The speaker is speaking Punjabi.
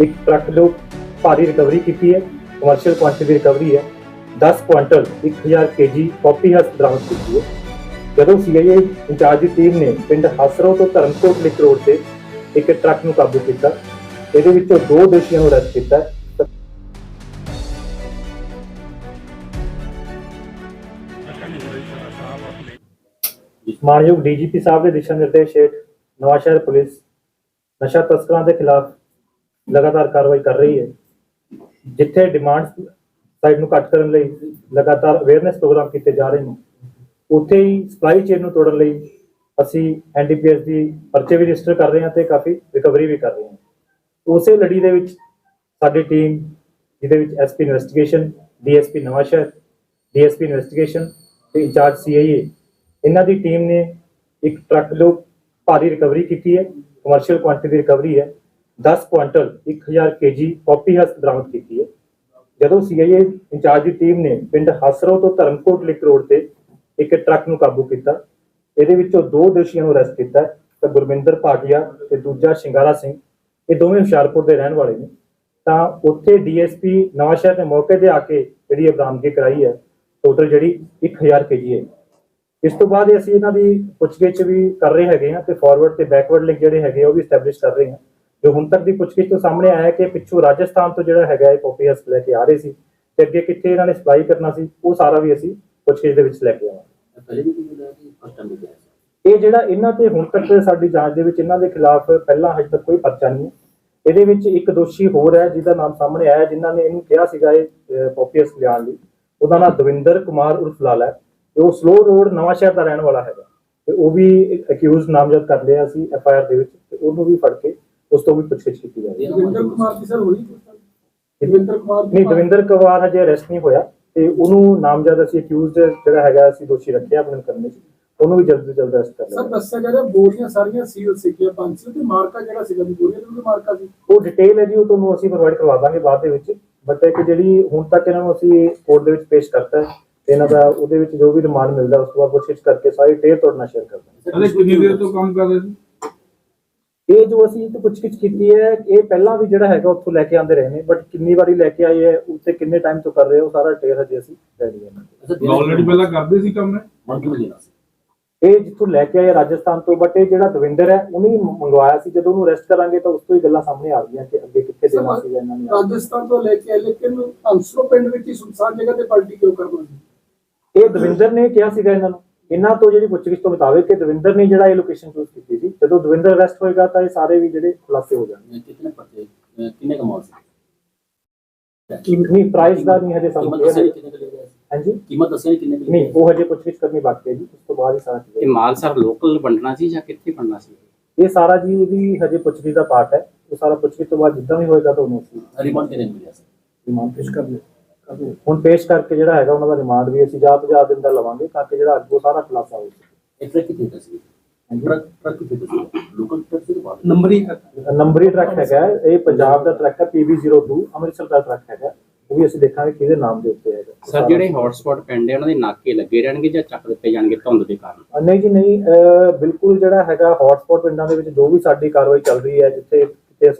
ਇੱਕ ਟਰੱਕ ਤੋਂ ਭਾਰੀ ਰਿਕਵਰੀ ਕੀਤੀ ਹੈ ਕਮਰਸ਼ੀਅਲ ਕੁਆਂਟੀਟੀ ਦੀ ਰਿਕਵਰੀ ਹੈ 10 ਕੁਆਂਟਲ 1000 ਕੇਜੀ ਕਾਪੀ ਹਸ ਬਰਾਮਦ ਕੀਤੀ ਹੈ ਜਦੋਂ ਸੀਆਈਏ ਇੰਚਾਰਜ ਦੀ ਟੀਮ ਨੇ ਪਿੰਡ ਹਸਰੋ ਤੋਂ ਧਰਮਕੋਟ ਲਿਕ ਰੋਡ ਤੇ ਇੱਕ ਟਰੱਕ ਨੂੰ ਕਾਬੂ ਕੀਤਾ, ਇਹਦੇ ਵਿੱਚੋਂ ਦੋ ਦੋਸ਼ੀਆਂ ਨੂੰ ਅਰੈਸਟ ਕੀਤਾ ਹੈ। ਮਾਨਯੋਗ ਡੀਜੀਪੀ ਸਾਹਿਬ ਦੇ ਦਿਸ਼ਾ ਨਿਰਦੇਸ਼ ਹੇਠ ਨਵਾਸ਼ਹਿਰ ਪੁਲਿਸ ਨਸ਼ਾ ਤਸਕਰਾਂ ਦੇ ਖਿਲਾਫ ਲਗਾਤਾਰ ਕਾਰਵਾਈ ਕਰ ਰਹੀ ਹੈ। ਜਿੱਥੇ ਡਿਮਾਂਡ ਸਾਈਡ ਨੂੰ ਘੱਟ ਕਰਨ ਲਈ ਲਗਾਤਾਰ ਅਵੇਅਰਨੈਸ ਪ੍ਰੋਗਰਾਮ ਕੀਤੇ ਜਾ ਰਹੇ ਨੇ, ਉੱਥੇ ਹੀ ਸਪਲਾਈ ਚੇਨ ਨੂੰ ਤੋੜਨ ਲਈ ਅਸੀਂ ਐਨਡੀਪੀਐਸ ਦੀ ਪਰਚੇ ਵੀ ਰਜਿਸਟਰ ਕਰ ਰਹੇ ਹਾਂ ਤੇ ਕਾਫੀ ਰਿਕਵਰੀ ਵੀ ਕਰ ਰਹੇ ਹਾਂ। ਉਸੇ ਲੜੀ ਦੇ ਵਿੱਚ ਸਾਡੀ ਟੀਮ ਜਿਹਦੇ ਵਿੱਚ SP investigation DSP Nawanshahr DSP investigation ਤੇ ਇੰਚਾਰਜ ਸੀਆਈਏ ਇਹਨਾਂ ਦੀ ਟੀਮ ਨੇ ਇੱਕ ਟਰੱਕ ਤੋਂ ਭਾਰੀ ਰਿਕਵਰੀ ਕੀਤੀ ਹੈ ਕਮਰਸ਼ੀਅਲ ਕੁਆਂਟੀਟੀ ਦੀ ਰਿਕਵਰੀ ਹੈ। 10 ਕੁਆਂਟਲ 1000 ਕੇਜੀ ਕਾਪੀ ਹਸ ਬਰਾਮਦ ਕੀਤੀ ਹੈ। ਜਦੋਂ ਸੀਆਈਏ ਇੰਚਾਰਜ ਦੀ ਟੀਮ ਨੇ ਪਿੰਡ ਹਸਰੋ ਤੋਂ ਧਰਮਕੋਟ ਲਿਕ ਰੋਡ ਤੇ ਇੱਕ ਟਰੱਕ ਨੂੰ ਕਾਬੂ ਕੀਤਾ, ਇਹਦੇ ਵਿੱਚੋਂ ਦੋ ਦੋਸ਼ੀਆਂ ਨੂੰ ਅਰੈਸਟ ਕੀਤਾ ਹੈ, ਤੇ ਗੁਰਮਿੰਦਰ ਭਾਟੀਆ ਤੇ ਦੂਜਾ ਸ਼ਿੰਗਾਰਾ ਸਿੰਘ, ਇਹ ਦੋਵੇਂ ਹੁਸ਼ਿਆਰਪੁਰ ਦੇ ਰਹਿਣ ਵਾਲੇ ਨੇ। ਤਾਂ ਉੱਥੇ ਡੀਐਸਪੀ ਨਵਾਂਸ਼ਹਿਰ ਨੇ ਮੌਕੇ ਤੇ ਆ ਕੇ ਜਿਹੜੀ ਇਹ ਬਰਾਮਦਗੀ ਕਰਾਈ ਹੈ ਟੋਟਲ ਜਿਹੜੀ 1000 ਕੇਜੀ ਹੈ। ਇਸ ਤੋਂ ਬਾਅਦ ਅਸੀਂ ਇਹਨਾਂ ਦੀ ਪੁੱਛਗਿੱਛ ਵੀ ਕਰ ਰਹੇ ਹੈਗੇ ਆ ਤੇ ਫਾਰਵਰਡ ਤੇ ਬੈਕਵਰਡ ਲਿੰਕ ਜਿਹੜੇ ਹੈਗੇ ਆ, ਉਹ ਵੀ ਸਟੈਬਲਿਸ਼ ਕਰ ਰਹੇ ਹਾਂ। ਜੋ ਹੁਣ ਤੱਕ ਦੀ ਪੁੱਛਗਿੱਛ ਤੋਂ ਸਾਹਮਣੇ ਆਇਆ ਕਿ ਪਿੱਛੋਂ ਰਾਜਸਥਾਨ ਤੋਂ ਜਿਹੜਾ ਹੈਗਾ ਇਹ ਕਾਪੀ ਹਸ ਲੈ ਕੇ ਆ ਰਹੇ ਸੀ ਤੇ ਅੱਗੇ ਕਿੱਥੇ ਇਹਨਾਂ ਨੇ ਸਪਲਾਈ ਕਰਨਾ ਸੀ ਉਹ ਸਾਰਾ ਵੀ ਅਸੀਂ ਪੁੱਛਗਿੱਛ ਦੇ ਵਿੱਚ ਲੈ ਕੇ ਆਵਾਂਗੇ। ਪਹਿਲੇ ਵੀ ਕੋਈ ਮਿਲਿਆ ਕਿ ਫਸਟ ਟਾਈਮ ਮਿਲਿਆ ਸੀ। ਇਹ ਜਿਹੜਾ ਇਹਨਾਂ ਤੇ ਹੁਣ ਤੱਕ ਸਾਡੀ ਜਾਂਚ ਦੇ ਵਿੱਚ ਇਹਨਾਂ ਦੇ ਖਿਲਾਫ ਪਹਿਲਾਂ ਹਜੇ ਤੱਕ ਕੋਈ ਪਰਚਾ ਨਹੀਂ ਹੈ। ਇਹਦੇ ਵਿੱਚ ਇੱਕ ਦੋਸ਼ੀ ਹੋਰ ਹੈ ਜਿਹਦਾ ਨਾਮ ਸਾਹਮਣੇ ਆਇਆ ਜਿਨ੍ਹਾਂ ਨੇ ਇਹਨੂੰ ਕਿਹਾ ਸੀਗਾ ਇਹ ਪੋਪੀਅਸ ਲਿਆਉਣ ਲਈ। ਉਹਦਾ ਨਾਮ ਦਵਿੰਦਰ ਕੁਮਾਰ ਉਰਫ ਲਾਲਾ ਹੈ ਤੇ ਉਹ ਸਲੋ ਰੋਡ ਨਵਾਂ ਸ਼ਹਿਰ ਦਾ ਰਹਿਣ ਵਾਲਾ ਹੈਗਾ। ਤੇ ਉਹ ਵੀ ਅਕਿਊਜ਼ ਨਾਮਜ਼ਦ ਕਰ ਲਿਆ ਸੀ ਐਫ ਆਈ ਆਰ ਦੇ ਵਿੱਚ ਤੇ ਉਹਨੂੰ ਵੀ ਫੜ ਕੇ ਉਸ ਤੋਂ ਵੀ ਪੁੱਛਗਿੱਛ ਕੀਤੀ ਜਾ ਰਹੀ ਹੈ। ਦਵਿੰਦਰ ਕੁਮਾਰ ਦੀ ਸਰ ਹੋਈ? ਦਵਿੰਦਰ ਕੁਮਾਰ ਨਹੀਂ ਦਵਿੰਦਰ ਕੁਮਾਰ ਹਜੇ ਅਰੈਸਟ ਨਹੀਂ ਹੋਇਆ ਤੇ ਉਹਨੂੰ ਨਾਮਜ਼ਦ ਅਸੀਂ ਅਕਿਊਜ਼ਡ ਜਿਹੜਾ ਹੈਗਾ ਅਸੀਂ ਦੋਸ਼ੀ ਰੱਖਿਆ ਆਪਣੇ ਕਰਨੇ ਚ। ਉਹਨੂੰ ਵੀ ਜਲਦ ਤੋਂ ਜਲਦ ਅਰੈਸਟ ਕਰ ਸਰ ਦੱਸਿਆ ਜਾ ਰਿਹਾ ਬੋਰੀਆਂ ਸਾਰੀਆਂ ਸੀਲ ਸੀਗੀਆਂ ਪੰਜ ਸੀ ਤੇ ਮਾਰਕਾ ਜਿਹੜਾ ਸੀਗਾ ਵੀ ਬੋਰੀਆਂ ਦੇ ਵੀ ਮਾਰਕਾ ਸੀ। ਉਹ ਡਿਟੇਲ ਹੈ ਜੀ ਉਹ ਤੁਹਾਨੂੰ ਅਸੀਂ ਪ੍ਰੋਵਾਈਡ ਕਰਵਾ ਦਾਂਗੇ ਬਾਅਦ ਦੇ ਵਿੱਚ। ਬਟ ਇੱਕ ਜਿਹੜੀ ਹੁਣ ਤੱਕ ਇਹਨਾਂ ਨੂੰ ਅਸੀਂ ਕੋਰਟ ਦੇ ਵਿੱਚ ਪੇਸ਼ ਕਰਤਾ ਹੈ ਤੇ ਇਹਨਾਂ ਦਾ ਉਹਦੇ ਵਿੱਚ ਜੋ ਵੀ ਰਿਮਾਂਡ ਮਿਲਦਾ ਉਸ ਤੋਂ ਬਾਅਦ ਪੁੱਛਗਿੱਛ ਕਰਕੇ ਸਾਰੀ ਟੇਰ ਤੁਹਾਡੇ ਨਾਲ ਸ਼ੇਅਰ ਕਰ ਦਾਂਗੇ। ਅਰੇ ਕਿੰਨੀ ਦੇਰ ਤੋਂ ਕੰਮ ਕਰ ਰਹੇ ਸੀ? ਇਹ ਜੋ ਅਸੀਂ ਇਹ ਪੁੱਛਗਿੱਛ ਕੀਤੀ ਹੈ ਇਹ ਪਹਿਲਾਂ ਵੀ ਜਿਹੜਾ ਹੈਗਾ ਉੱਥੋਂ ਲੈ ਕੇ ਆਉਂਦੇ ਰਹੇ ਨੇ ਬਟ ਕਿੰਨੀ ਵਾਰੀ ਲੈ ਕੇ ਆਏ ਹੈ ਉੱਤੇ ਕਿੰਨੇ ਟਾਈਮ ਤੋਂ ਕਰ ਰਹੇ ਹੋ ਉਹ ਸਾਰਾ ਟੇਰ ਹਜੇ ਅਸੀਂ ਰੈਡੀ ਹੈ। ਅੱਛਾ ਆਲਰੇਡੀ ਪਹਿਲਾਂ ਕਰਦੇ ਸੀ ਕੰਮ ਇਹ? ਮਨ ਕਿਵੇਂ ਲੈਣਾ ਸੀ। ਇਹ ਜਿੱਥੋਂ ਲੈ ਕੇ ਆਏ ਰਾਜਸਥਾਨ ਤੋਂ ਬਟ ਇਹ ਜਿਹੜਾ ਦਵਿੰਦਰ ਹੈ ਉਹਨੇ ਹੀ ਮੰਗਵਾਇਆ ਸੀ ਜਦੋਂ ਉਹਨੂੰ ਅਰੈਸਟ ਕਰਾਂਗੇ ਤਾਂ ਉਸ ਤੋਂ ਹੀ ਗੱਲਾਂ ਸਾਹਮਣੇ ਆ ਰਹੀਆਂ ਕਿ ਅੱਗੇ ਕਿੱਥੇ ਦੇਣਾ ਸੀਗਾ ਇਹਨਾਂ ਨੇ। ਰਾਜਸਥਾਨ ਤੋਂ ਲੈ ਕੇ ਆਏ ਲੇਕਿਨ ਹੰਸਰੋ ਪਿੰਡ ਵਿੱਚ ਹੀ ਸੁਨਸਾਨ ਜਗ੍ਹਾ ਤੇ ਪਾਰਟੀ ਕਿਉਂ ਸੀ ਇਹ ਦਵਿੰਦਰ ਨੇ ਕਿਹਾ ਸੀਗਾ ਇਹਨਾਂ ਨੂੰ। ਇਹਨਾਂ ਤੋਂ ਜਿਹੜੀ ਪੁੱਛਗਿੱਛ ਤੋਂ ਮੁਤਾਬਿਕ ਕਿ ਦਵਿੰਦਰ ਨੇ ਜਿਹੜਾ ਇਹ ਲੋਕੇਸ਼ਨ ਚੂਜ਼ ਕੀਤੀ ਸੀ ਜਦੋਂ ਦਵਿੰਦਰ ਅਰੈਸਟ ਹੋਏਗਾ ਤਾਂ ਇਹ ਸਾਰੇ ਵੀ ਜਿਹੜੇ ਖੁਲਾਸੇ ਹੋ ਜਾਣਗੇ। ਕਿਤਨੇ ਪਰਚੇ ਕਿੰਨੇ ਕਮਾਲ ਸੀ? ਨਹੀਂ ਪ੍ਰਾਈਸ ਦਾ ਨਹੀਂ ਹਜੇ ਸਾਨੂੰ ਕਿੰਨੇ ਲਿਆ ਹਾਂਜੀ? ਕੀਮਤ ਦੱਸਿਆ ਕਿੰਨੇ ਕੁ ਲਿਆ ਨਹੀਂ ਉਹ ਹਜੇ ਪੁੱਛਗਿੱਛ ਕਰਨੀ ਬਾਕੀ ਹੈ ਜੀ ਉਸ ਤੋਂ ਬਾਅਦ ਹੀ ਸਾਰਾ ਇਹ ਮਾਲ ਸਰ ਲੋਕਲ ਵੰਡਣਾ ਸੀ ਜਾਂ ਕਿੱਥੇ ਵੰਡਣਾ ਸੀ? ਇਹ ਸਾਰਾ ਜੀ ਇਹਦੀ ਹਜੇ ਪੁੱਛਗਿੱਛ ਦਾ ਪਾਰਟ ਹੈ। ਉਹ ਸਾਰਾ ਪੁੱਛਗਿੱਛ ਤੋਂ ਬਾਅਦ ਜਿੱਦਾਂ ਵੀ ਹੋਏਗਾ ਤੁਹਾਨੂੰ ਅਸੀਂ ਰਿਮਾਂਡ ਕਿੰਨੇ ਮਿਲਿਆ ਸੀ ਰਿਮਾਂਡ ਪੇਸ਼ ਕਰ ਲਿਓ ਹੁਣ ਪੇਸ਼ ਕਰਕੇ ਜਿਹੜਾ ਹੈਗਾ ਉਹਨਾਂ ਦਾ ਰਿਮਾਂਡ ਵੀ ਅਸੀਂ ਤੋਂ ਜ਼ਿਆਦਾ ਦਿਨ ਦਾ ਲਵਾਂਗੇ ਤਾਂ ਕਿ ਜਿਹੜਾ ਅੱਗੋਂ ਸਾਰਾ ਖੁਲਾਸਾ ਹੋ ਸਕੇ। ਇੱਕ ਟਰੱਕ ਕਿੱਥੇ ਸੀ ਟਰੱਕ ਟਰੱਕ ਕਿੱਥੇ ਸੀ ਲੋਕਲ ਟਰੱਕ ਸੀ ਨੰਬਰੀ ਨੰਬਰੀ ਟਰੱਕ ਹੈਗਾ ਇਹ ਪੰਜਾਬ ਦਾ ਟਰੱਕ ਹੈ PB02 ਅੰਮ੍ਰਿਤਸਰ ਦਾ ਟਰੱਕ ਹੈਗਾ। ਉਹ ਵੀ ਅਸੀਂ ਦੇਖਾਂਗੇ ਕਿਹਦੇ ਨਾਮ ਦੇ ਉੱਤੇ ਹੈਗਾ। ਸਰ ਜਿਹੜੇ ਹੌਟਸਪੌਟ ਪਿੰਡ ਹੈ ਉਹਨਾਂ ਦੇ ਨਾਕੇ ਲੱਗੇ ਰਹਿਣਗੇ ਜਾਂ ਚੱਕ ਦਿੱਤੇ ਜਾਣਗੇ ਧੁੰਦ ਦੇ ਕਾਰਨ? ਨਹੀਂ ਜੀ ਨਹੀਂ ਬਿਲਕੁਲ ਜਿਹੜਾ ਹੈਗਾ ਹੌਟਸਪੌਟ ਪਿੰਡਾਂ ਦੇ ਵਿੱਚ ਜੋ ਵੀ ਸਾਡੀ ਕਾਰਵਾਈ ਚੱਲ ਰਹੀ ਹੈ ਜਿੱਥੇ